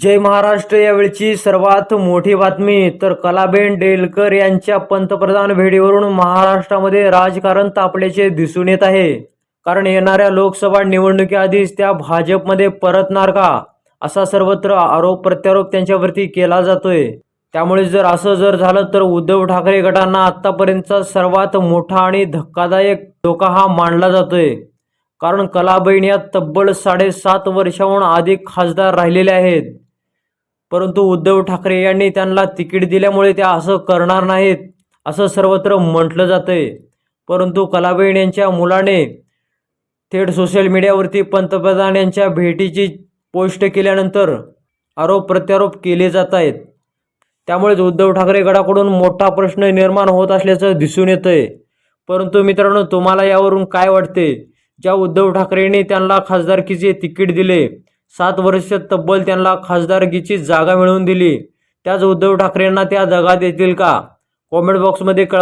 जय महाराष्ट्र यावेळची सर्वात मोठी बातमी. तर कलाबेन डेलकर यांच्या पंतप्रधान भेटीवरून महाराष्ट्रामध्ये राजकारण तापल्याचे दिसून येत आहे. कारण येणाऱ्या लोकसभा निवडणुकीआधीच त्या भाजपमध्ये परतणार का? असा सर्वत्र आरोप प्रत्यारोप त्यांच्यावरती केला जातोय. त्यामुळे जर असं जर झालं तर उद्धव ठाकरे गटांना आतापर्यंतचा सर्वात मोठा आणि धक्कादायक धोका हा मानला जातोय. कारण कलाबैन या तब्बल साडेसात वर्षाहून अधिक खासदार राहिलेले आहेत. परंतु उद्धव ठाकरे यांनी त्यांना तिकीट दिल्यामुळे त्या असं करणार नाहीत असं सर्वत्र म्हटलं जातंय. परंतु कलाबैन यांच्या मुलाने थेट सोशल मीडियावरती पंतप्रधान यांच्या भेटीची पोस्ट केल्यानंतर आरोप प्रत्यारोप केले जात आहेत. त्यामुळेच उद्धव ठाकरे गटाकडून मोठा प्रश्न निर्माण होत असल्याचं दिसून येतंय. परंतु मित्रांनो तुम्हाला यावरून काय वाटते ज्या उद्धव ठाकरेंनी त्यांना खासदारकीचे तिकीट दिले सात वर्ष तब्बल त्यांना खासदारकीची जागा मिळवून दिली. त्याच उद्धव ठाकरेंना त्या जगात येतील का? कॉमेंट बॉक्समध्ये कळवा.